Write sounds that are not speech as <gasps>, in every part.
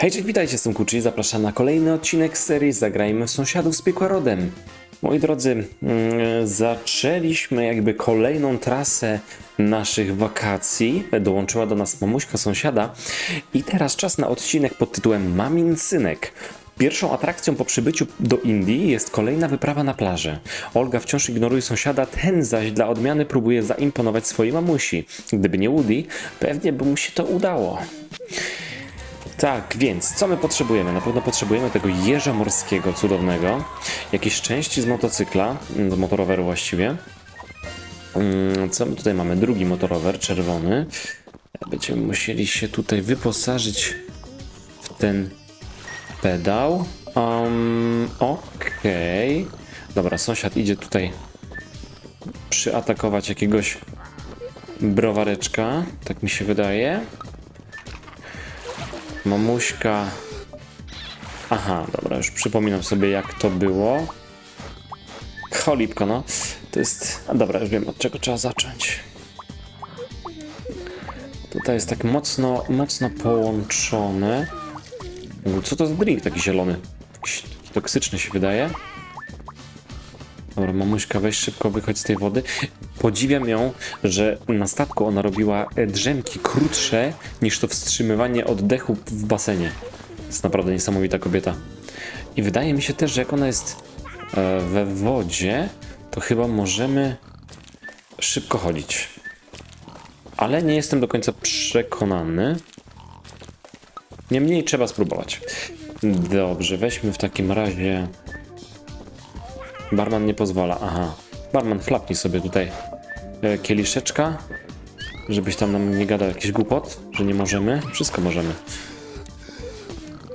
Hej, cześć, witajcie, jestem Kuczy, zapraszam na kolejny odcinek serii Zagrajmy w sąsiadów z piekła rodem. Moi drodzy, mm, zaczęliśmy jakby kolejną trasę naszych wakacji. Dołączyła do nas mamuśka sąsiada i teraz czas na odcinek pod tytułem Mamin Synek. Pierwszą atrakcją po przybyciu do Indii jest kolejna wyprawa na plażę. Olga wciąż ignoruje sąsiada, ten zaś dla odmiany próbuje zaimponować swojej mamusi. Gdyby nie Woody, pewnie by mu się to udało. Tak, więc co my potrzebujemy? Na pewno potrzebujemy tego jeża morskiego cudownego, jakieś części z motocykla, mm, z motoroweru właściwie. Mm, Co my tutaj mamy? Drugi motorower, czerwony. Będziemy musieli się tutaj wyposażyć w ten pedał. Um, Okej. Dobra, sąsiad idzie tutaj przyatakować jakiegoś browareczka, tak mi się wydaje. Mamuśka. Aha, dobra, już przypominam sobie jak to było. Cholipko, no. To jest. A dobra, już wiem od czego trzeba zacząć. Tutaj jest tak mocno, mocno połączone. Co to za drink taki zielony? Jakiś toksyczny się wydaje. Dobra, mamuśka, weź szybko wychodź z tej wody. Podziwiam ją, że na statku ona robiła e, drzemki krótsze niż to wstrzymywanie oddechu w basenie. Jest naprawdę niesamowita kobieta. I wydaje mi się też, że jak ona jest e, we wodzie, to chyba możemy szybko chodzić. Ale nie jestem do końca przekonany. Niemniej trzeba spróbować. Dobrze, weźmy w takim razie. Barman nie pozwala. Aha. Barman, chlapnij sobie tutaj e, kieliszeczka, żebyś tam nam nie gadał jakiś głupot, że nie możemy. Wszystko możemy.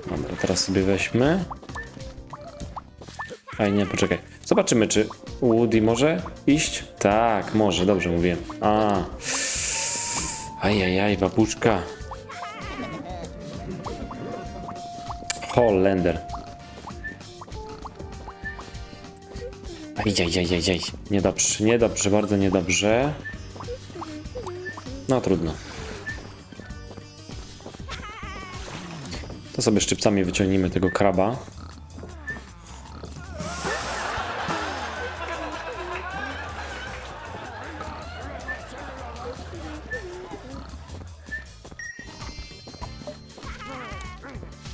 Dobra, teraz sobie weźmy. Ej, nie, poczekaj. Zobaczymy, czy Woody może iść? Tak, może, dobrze mówiłem. A. Ajajaj, babuszka. Holender. Ajajajajaj. Niedobrze, niedobrze, bardzo niedobrze. No trudno. To sobie szczypcami wyciągnijmy tego kraba.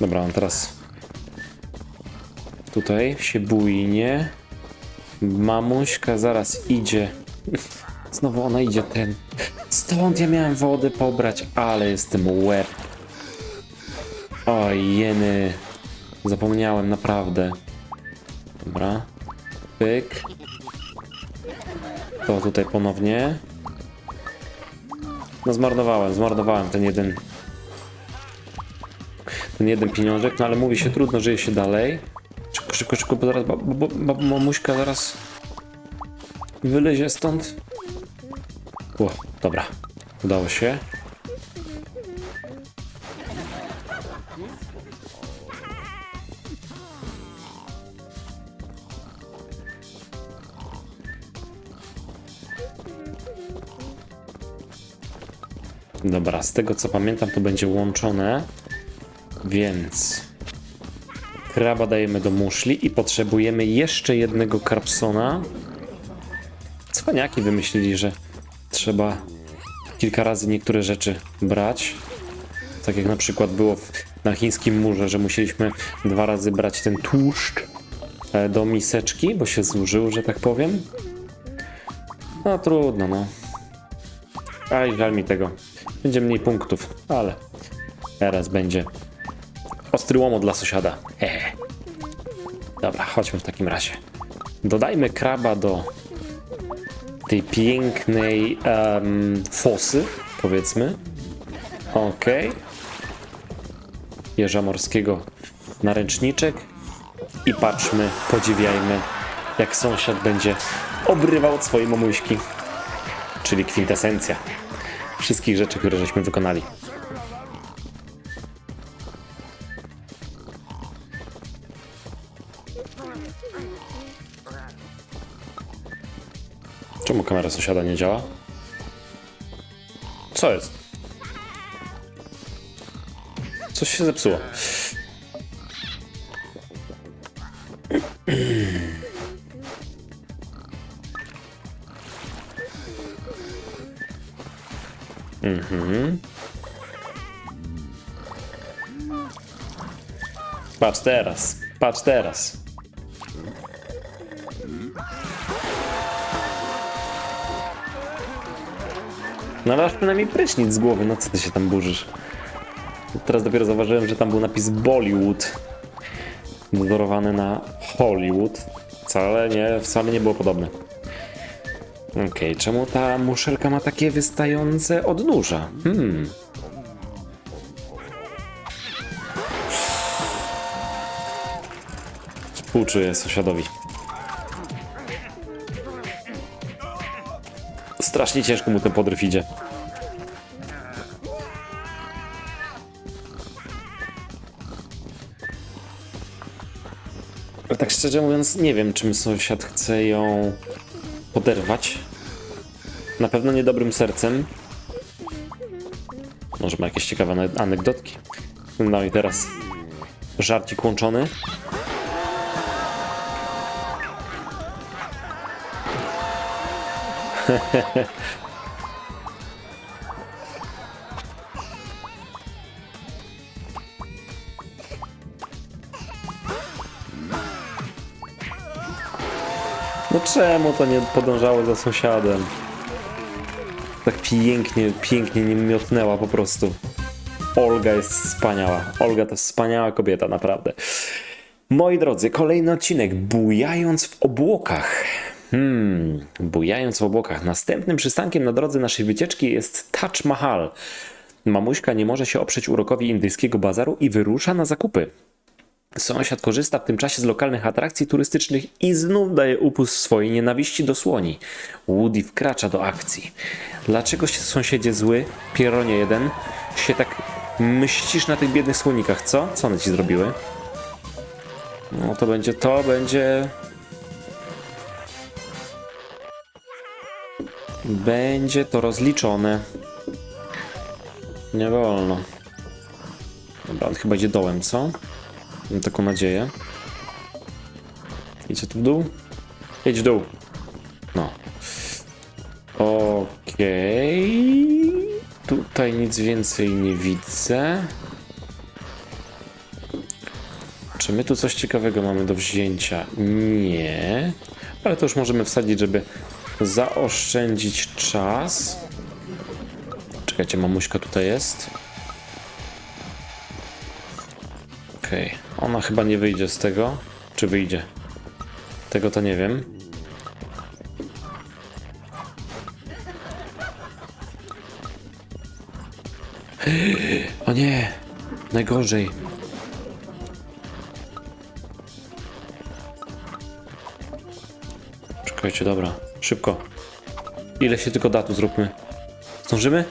Dobra, on teraz tutaj się bujnie. Mamuśka zaraz idzie. Znowu ona idzie ten. Stąd ja miałem wodę pobrać, ale jestem łeb. Oj, jeny. Zapomniałem naprawdę. Dobra. Pyk. To tutaj ponownie. No zmarnowałem, zmarnowałem ten jeden ten jeden pieniążek, no ale mówi się trudno, żyje się dalej. Szybko, szybko, szybko, bo zaraz, bo, bo, mamuśka zaraz wylezie stąd. O, dobra, udało się. Dobra, z tego co pamiętam, to będzie łączone. Więc kraba dajemy do muszli i potrzebujemy jeszcze jednego karpsona. Cwaniaki wymyślili, że trzeba kilka razy niektóre rzeczy brać. Tak jak na przykład było w, na chińskim murze, że musieliśmy dwa razy brać ten tłuszcz e, do miseczki, bo się zużył, że tak powiem. No trudno, no. Aj, żal mi tego. Będzie mniej punktów, ale teraz będzie Ostry łomot dla sąsiada. Hehe. Dobra, chodźmy w takim razie. Dodajmy kraba do tej pięknej em, fosy, powiedzmy. Ok. Jeża morskiego na ręczniczek. I patrzmy, podziwiajmy, jak sąsiad będzie obrywał od swojej mamuśki. Czyli kwintesencja wszystkich rzeczy, które żeśmy wykonali. Czemu kamera sąsiada nie działa? Co jest? Co Coś się zepsuło. Mhm. Patrz teraz, patrz teraz. No ale masz przynajmniej prysznic z głowy, no co ty się tam burzysz? Teraz dopiero zauważyłem, że tam był napis Bollywood. Dodorowany na Hollywood. Wcale nie, wcale nie było podobne. Okej, czemu ta muszelka ma takie wystające odnóża? Hmm. Współczuję sąsiadowi. Strasznie ciężko mu ten podryw idzie. Ale tak szczerze mówiąc, nie wiem, czym sąsiad chce ją poderwać. Na pewno niedobrym sercem. Może ma jakieś ciekawe ane- anegdotki. No i teraz żarcik łączony. No czemu to nie podążało za sąsiadem? Tak pięknie, pięknie nim miotnęła po prostu. Olga jest wspaniała. Olga to wspaniała kobieta, naprawdę. Moi drodzy, kolejny odcinek. Bujając w obłokach. Hmm, bujając w obłokach. Następnym przystankiem na drodze naszej wycieczki jest Taj Mahal. Mamuśka nie może się oprzeć urokowi indyjskiego bazaru i wyrusza na zakupy. Sąsiad korzysta w tym czasie z lokalnych atrakcji turystycznych i znów daje upust swojej nienawiści do słoni. Woody wkracza do akcji. Dlaczego się sąsiedzie zły, Pieronie jeden, się tak myślisz na tych biednych słonikach, co? Co one ci zrobiły? No to będzie, to będzie... Będzie to rozliczone. Nie wolno. Dobra, on chyba idzie dołem, co? Mam taką nadzieję. Idzie tu w dół? Idź w dół. No. Okej. Tutaj nic więcej nie widzę. Czy my tu coś ciekawego mamy do wzięcia? Nie. Ale to już możemy wsadzić, żeby zaoszczędzić czas. Czekajcie, mamuśka tutaj jest. Okej, ona chyba nie wyjdzie z tego. Czy wyjdzie? Tego to nie wiem. <gasps> O nie! Najgorzej. Czekajcie, dobra. Szybko. Ile się tylko da tu zróbmy. Zdążymy?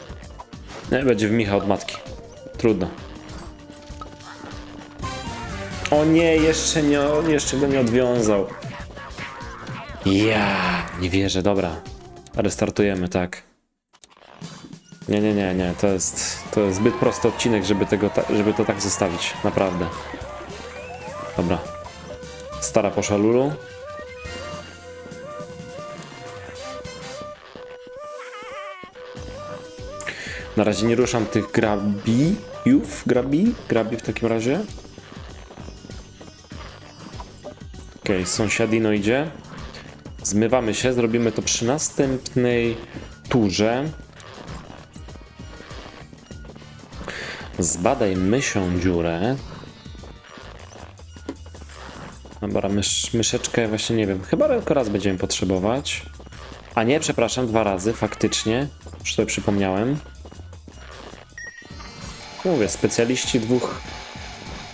Nie, będzie w Micha od matki. Trudno. O nie, jeszcze nie, jeszcze go nie odwiązał. Ja, nie wierzę, dobra. Restartujemy, tak. Nie, nie, nie, nie, to jest, to jest zbyt prosty odcinek, żeby, tego, żeby to tak zostawić, naprawdę. Dobra. Stara poszła Lulu. Na razie nie ruszam tych grabijów, grabi, grabi w takim razie. Okej, sąsiadino idzie. Zmywamy się, zrobimy to przy następnej turze. Zbadaj mysią dziurę. Dobra, mysz, myszeczkę właśnie nie wiem. Chyba tylko raz będziemy potrzebować. A nie, przepraszam, dwa razy, faktycznie. Już sobie przypomniałem. Mówię, specjaliści dwóch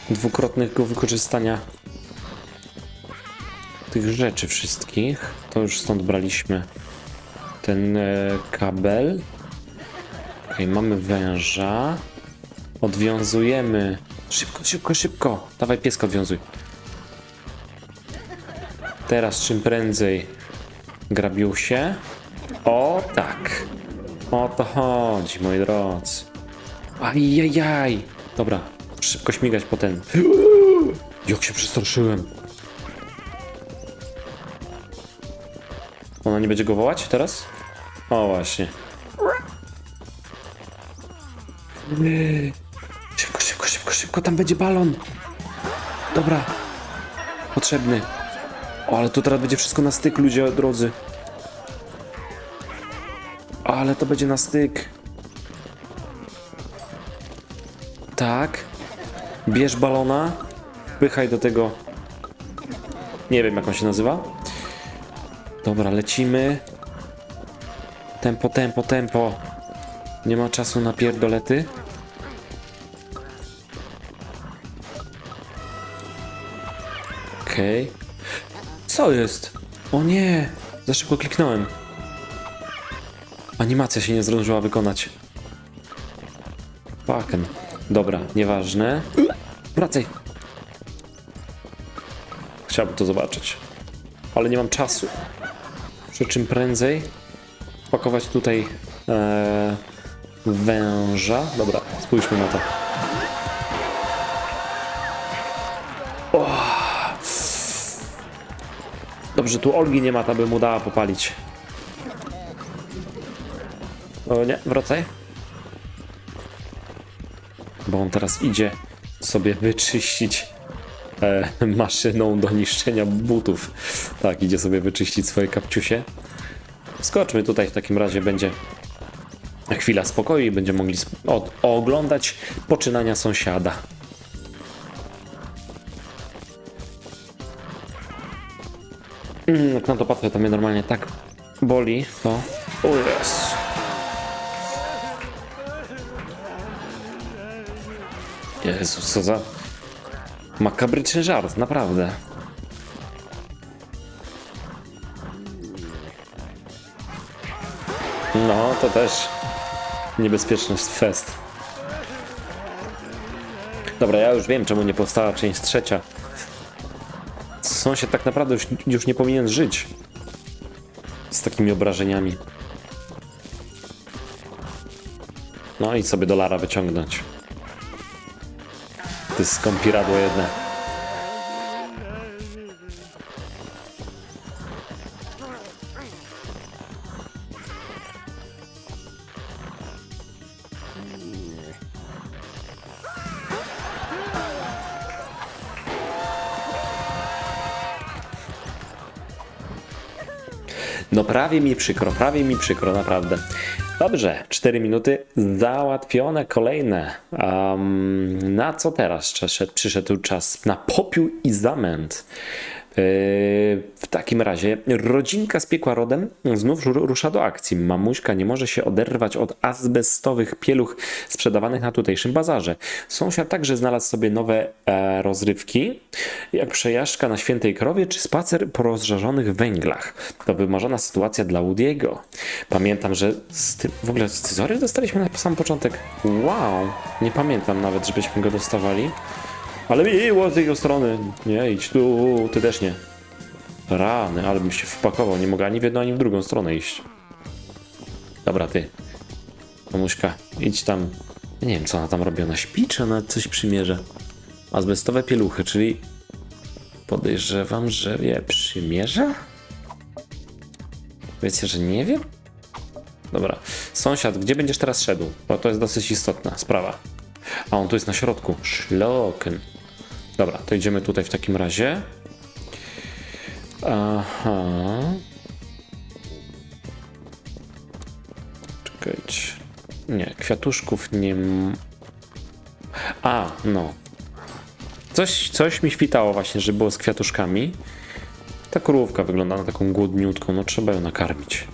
dwukrotnego wykorzystania tych rzeczy wszystkich. To już stąd braliśmy ten e, kabel. Okej, mamy węża. Odwiązujemy. Szybko, szybko, szybko. Dawaj pieska odwiązuj. Teraz czym prędzej grabił się. O tak. O to chodzi, moi drodzy. Ajajaj. Dobra, szybko śmigać po ten. <gasps> Jak się przestraszyłem. Ona nie będzie go wołać teraz? O, właśnie. <gasps> Szybko, szybko, szybko, szybko, tam będzie balon. Dobra. Potrzebny. O, ale to teraz będzie wszystko na styk, ludzie drodzy. Ale to będzie na styk. Tak. Bierz balona. Wpychaj do tego. Nie wiem, jak on się nazywa. Dobra, lecimy. Tempo, tempo, tempo. Nie ma czasu na pierdolety. Okej. Co jest? O nie! Za szybko kliknąłem. Animacja się nie zdążyła wykonać. Fucking. Dobra, nieważne. Wracaj. Chciałbym to zobaczyć. Ale nie mam czasu. Przy czym prędzej pakować tutaj e, węża. Dobra, spójrzmy na to. O! Dobrze, tu Olgi nie ma, ta by mu dała popalić. O nie, wracaj. Bo on teraz idzie sobie wyczyścić e, maszyną do niszczenia butów. Tak, idzie sobie wyczyścić swoje kapciusie. Skoczmy tutaj w takim razie, będzie chwila spokoju i będziemy mogli od, oglądać poczynania sąsiada. Mm, jak na to patrzę, to mnie normalnie tak boli, to... O jest. Jezus, co za makabryczny żart, naprawdę. No, to też niebezpieczny fest. Dobra, ja już wiem, czemu nie powstała część trzecia. Sąsiad tak naprawdę już, już nie powinien żyć z takimi obrażeniami. No i sobie dolara wyciągnąć. Jest skąpiradło jedne. No prawie mi przykro, prawie mi przykro, naprawdę. Dobrze, 4 minuty załatwione, kolejne. Um, na co teraz przyszedł, przyszedł czas? Na popiół i zamęt. W takim razie rodzinka z piekła rodem znów ru- rusza do akcji. Mamuśka nie może się oderwać od azbestowych pieluch sprzedawanych na tutejszym bazarze. Sąsiad także znalazł sobie nowe e, rozrywki, jak przejażdżka na świętej krowie czy spacer po rozżarzonych węglach. To wymarzona sytuacja dla Woody'ego. Pamiętam, że z w ogóle scyzory dostaliśmy na sam początek. Wow, nie pamiętam nawet, żebyśmy go dostawali. Ale miło z tej strony. Nie, idź tu, ty też nie. Rany, ale bym się wpakował. Nie mogę ani w jedną, ani w drugą stronę iść. Dobra, ty. Mamuśka, idź tam. Nie wiem, co ona tam robi. Ona śpi, czy ona coś przymierza? Azbestowe pieluchy, czyli... Podejrzewam, że je przymierza? Wiecie, że nie wiem? Dobra. Sąsiad, gdzie będziesz teraz szedł? Bo to jest dosyć istotna sprawa. A on tu jest na środku. Szloken. Dobra, to idziemy tutaj w takim razie. Aha. Czekajcie. Nie, kwiatuszków nie. m- A, no. Coś, coś mi świtało właśnie, że było z kwiatuszkami. Ta krówka wygląda na taką głodniutką, no trzeba ją nakarmić.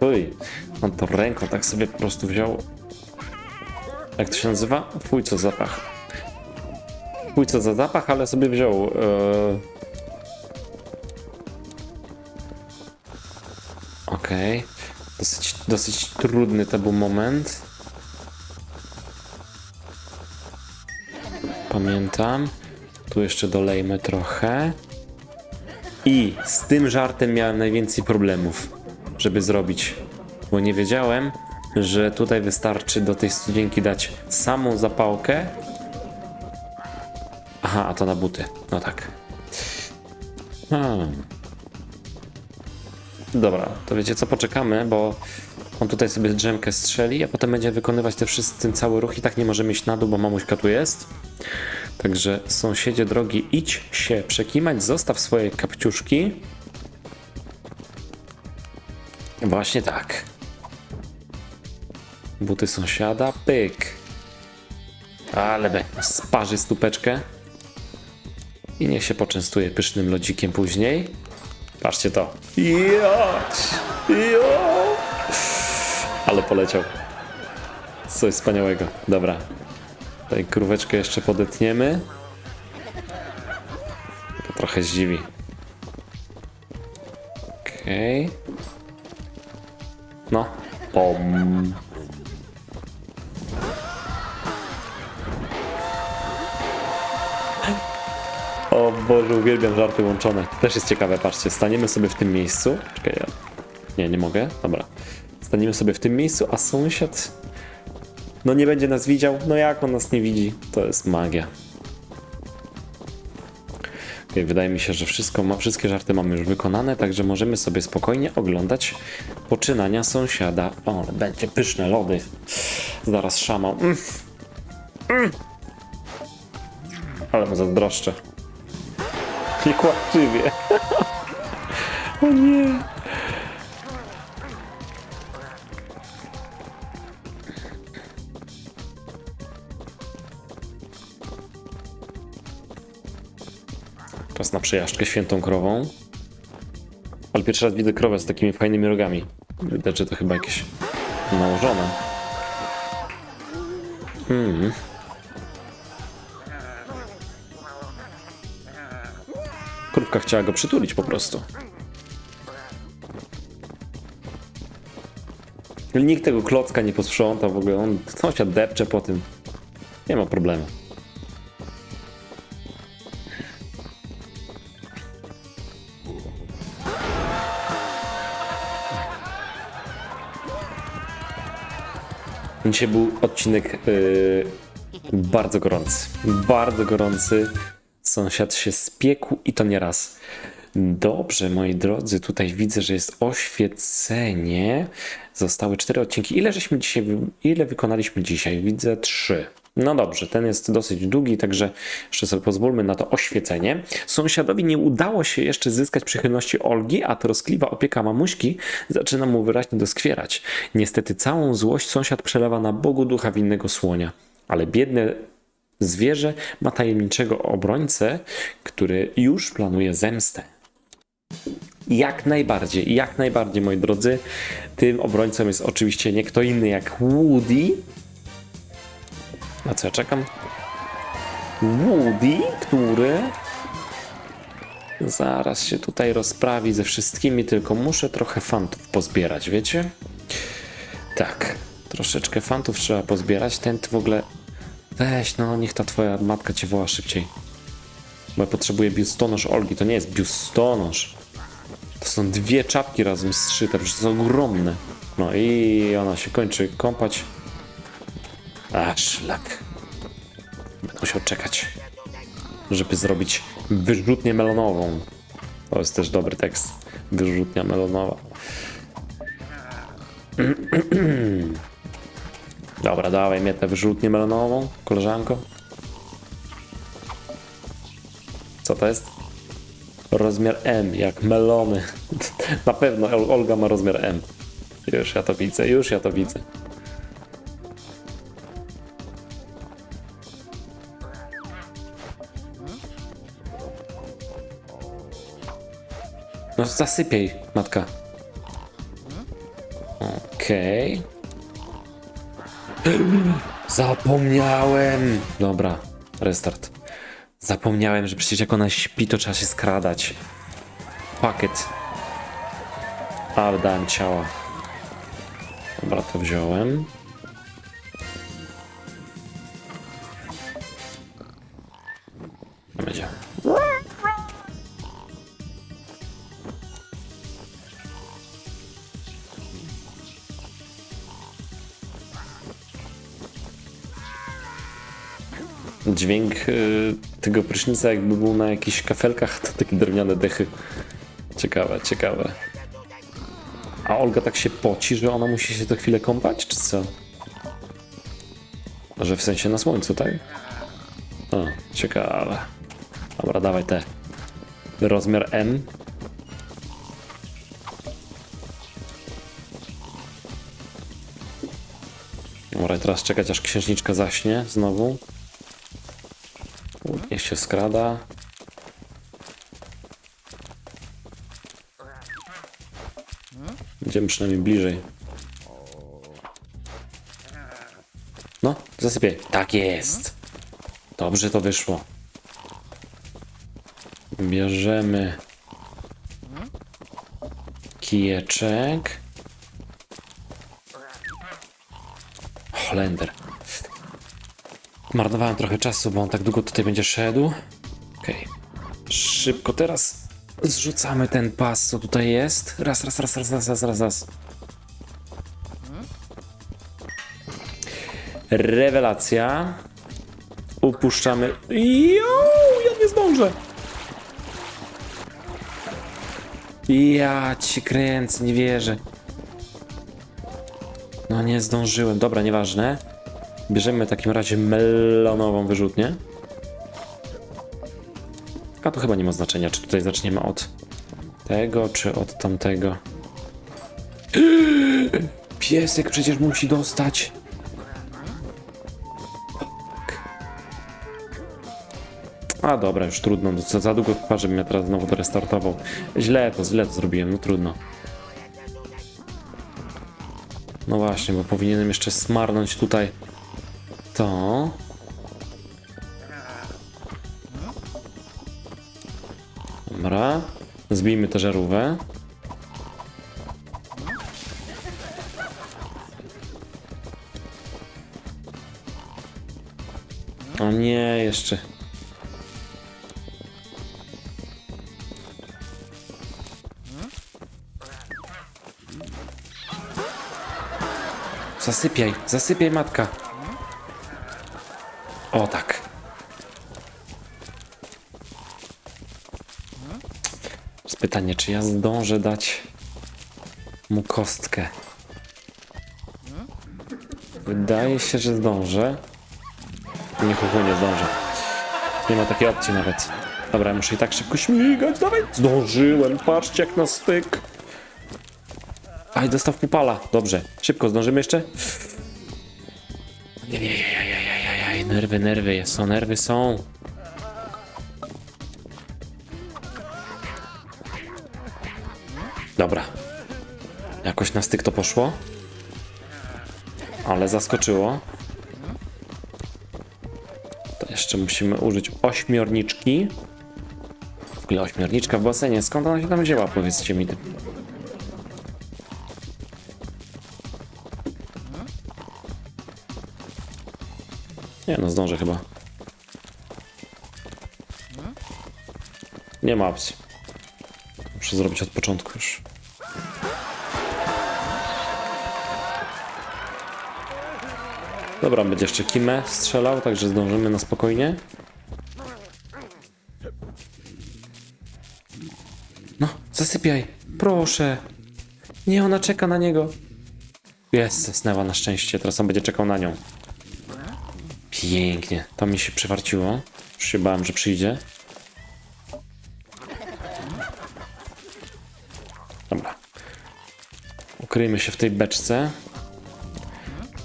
Uj, on to ręką tak sobie po prostu wziął. Jak to się nazywa? Fuj, co zapach. Fuj, co za zapach, ale sobie wziął. E... Okej. Dosyć, dosyć trudny to był moment. Pamiętam. Tu jeszcze dolejmy trochę. I z tym żartem miałem najwięcej problemów, żeby zrobić, bo nie wiedziałem, że tutaj wystarczy do tej studzienki dać samą zapałkę. Aha, a to na buty. No tak. Hmm. Dobra, to wiecie co, poczekamy, bo on tutaj sobie drzemkę strzeli, a potem będzie wykonywać te wszyscy, ten cały ruch i tak nie możemy iść na dół, bo mamuśka tu jest. Także sąsiedzie drogi, idź się przekimać, zostaw swoje kapciuszki. Właśnie tak. Buty sąsiada, pyk. Ale be, sparzy stupeczkę. I niech się poczęstuje pysznym lodzikiem później. Patrzcie to. Jać! Jo! Ale poleciał. Coś wspaniałego. Dobra. Tutaj króweczkę jeszcze podetniemy. To trochę zdziwi. Okej. No. Pom. O Boże, uwielbiam żarty łączone. Też jest ciekawe, patrzcie, staniemy sobie w tym miejscu. Czekaj, ja... Nie, nie mogę. Dobra. Staniemy sobie w tym miejscu, a sąsiad... No nie będzie nas widział. No jak on nas nie widzi? To jest magia. Wydaje mi się, że wszystko wszystkie żarty mamy już wykonane, także możemy sobie spokojnie oglądać poczynania sąsiada. O, będzie pyszne lody. Zaraz szamał. Mm. Mm. Ale mu zazdroszczę. Nie kłaczywie. <laughs> o nie. Czas na przejażdżkę świętą krową. Ale pierwszy raz widzę krowę z takimi fajnymi rogami. Widać, że to chyba jakieś nałożone. Hmm. Krówka chciała go przytulić po prostu. Nikt tego klocka nie posprząta w ogóle. On sąsiad depcze po tym. Nie ma problemu. Dzisiaj był odcinek yy, bardzo gorący. Bardzo gorący. Sąsiad się spiekł i to nie raz. Dobrze, moi drodzy, tutaj widzę, że jest oświecenie. Zostały cztery odcinki. Ile żeśmy dzisiaj, ile wykonaliśmy dzisiaj? Widzę trzy. No dobrze, ten jest dosyć długi, także jeszcze sobie pozwólmy na to oświecenie. Sąsiadowi nie udało się jeszcze zyskać przychylności Olgi, a troskliwa opieka mamuśki zaczyna mu wyraźnie doskwierać. Niestety całą złość sąsiad przelewa na Bogu ducha winnego słonia. Ale biedne zwierzę ma tajemniczego obrońcę, który już planuje zemstę. Jak najbardziej, jak najbardziej, moi drodzy. Tym obrońcą jest oczywiście nie kto inny jak Woody. Na co ja czekam? Woody, który zaraz się tutaj rozprawi ze wszystkimi, tylko muszę trochę fantów pozbierać, wiecie? Tak, troszeczkę fantów trzeba pozbierać. Ten w ogóle. Weź, no, niech ta twoja matka cię woła szybciej. Bo ja potrzebuję biustonosz Olgi. To nie jest biustonosz. To są dwie czapki razem zszyte, przecież to są ogromne. No i ona się kończy kąpać. A, szlak. Będę musiał czekać, żeby zrobić wyrzutnię melonową. To jest też dobry tekst. Wyrzutnia melonowa. <clears throat> Dobra, dawaj mnie tę wyrzutnię melonową, koleżanko. Co to jest? Rozmiar M, jak melony. <laughs> Na pewno Ol- Olga ma rozmiar M. Już ja to widzę, już ja to widzę. No zasypiej, matka. Okej. Zapomniałem! Dobra, restart. Zapomniałem, że przecież jak ona śpi, to trzeba się skradać. Pakiet. Ale dałem ciała. Dobra, to wziąłem. Dźwięk y, tego prysznica jakby był na jakichś kafelkach, to takie drewniane dechy. Ciekawe, ciekawe. A Olga tak się poci, że ona musi się co chwilę kąpać, czy co? Że w sensie na słońcu, tak? O, ciekawe. Dobra, dawaj te. Rozmiar M. Dobra, teraz czekać aż księżniczka zaśnie znowu. Niech się skrada. Będziemy przynajmniej bliżej. No, zasypiaj. Tak jest. Dobrze to wyszło. Bierzemy kijeczek. Holender. Marnowałem trochę czasu, bo on tak długo tutaj będzie szedł. Okej. Szybko teraz zrzucamy ten pas, co tutaj jest. Raz, raz, raz, raz, raz, raz, raz, raz. Rewelacja. Upuszczamy. Jo, ja nie zdążę. Ja ci kręcę, nie wierzę. No nie zdążyłem. Dobra, nieważne. Bierzemy w takim razie melonową wyrzutnię. A to chyba nie ma znaczenia, czy tutaj zaczniemy od tego, czy od tamtego. <gasps> Piesek przecież musi dostać. A dobra, już trudno, no za, za długo trwa, żebym ja teraz znowu to restartował. Źle to, źle to zrobiłem, no trudno. No właśnie, bo powinienem jeszcze smarnąć tutaj to. Dobra, zbijmy tę żarówkę. O nie, jeszcze. Zasypiaj, zasypiaj matka. O tak. Jest pytanie, czy ja zdążę dać mu kostkę? Wydaje się, że zdążę. Nie, chuchu, nie zdążę. Nie ma takiej opcji nawet. Dobra, muszę i tak szybko śmigać, dawaj. Zdążyłem, patrzcie jak na styk. Aj, dostał w pupala. Dobrze. Szybko, zdążymy jeszcze? Nerwy, nerwy, są, nerwy są. Dobra. Jakoś na styk to poszło. Ale zaskoczyło. To jeszcze musimy użyć ośmiorniczki. W ogóle ośmiorniczka w basenie. Skąd ona się tam wzięła, powiedzcie mi. Nie no, zdążę chyba. Nie ma opcji. Muszę zrobić od początku już. Dobra, będzie jeszcze Kimę strzelał, także zdążymy na spokojnie. No, zasypiaj. Proszę. Nie, ona czeka na niego. Jest, zasnęła na szczęście. Teraz on będzie czekał na nią. Pięknie. To mi się przywarciło. Już się bałem, że przyjdzie. Dobra. Ukryjmy się w tej beczce.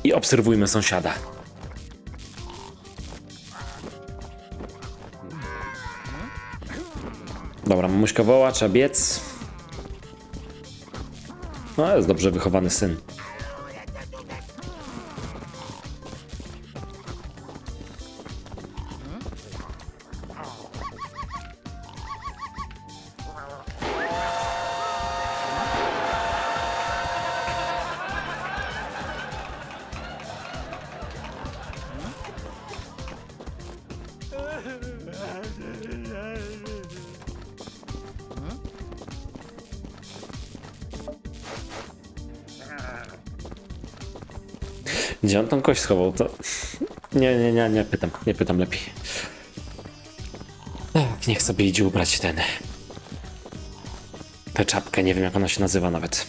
I obserwujmy sąsiada. Dobra, mamuśka woła, trzeba biec. No, jest dobrze wychowany syn. Tą kość schował? To Nie, nie, nie, nie pytam, nie pytam lepiej. Tak, niech sobie idzie ubrać ten. Tę czapkę, nie wiem jak ona się nazywa nawet.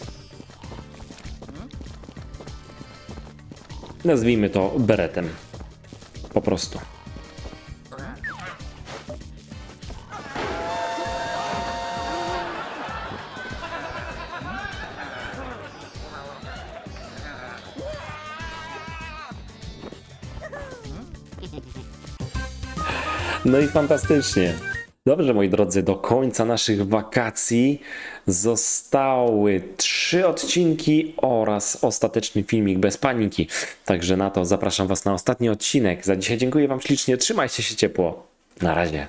Nazwijmy to beretem. Po prostu. No i fantastycznie. Dobrze, moi drodzy, do końca naszych wakacji zostały trzy odcinki oraz ostateczny filmik bez paniki. Także na to zapraszam Was na ostatni odcinek. Za dzisiaj dziękuję Wam ślicznie. Trzymajcie się ciepło. Na razie.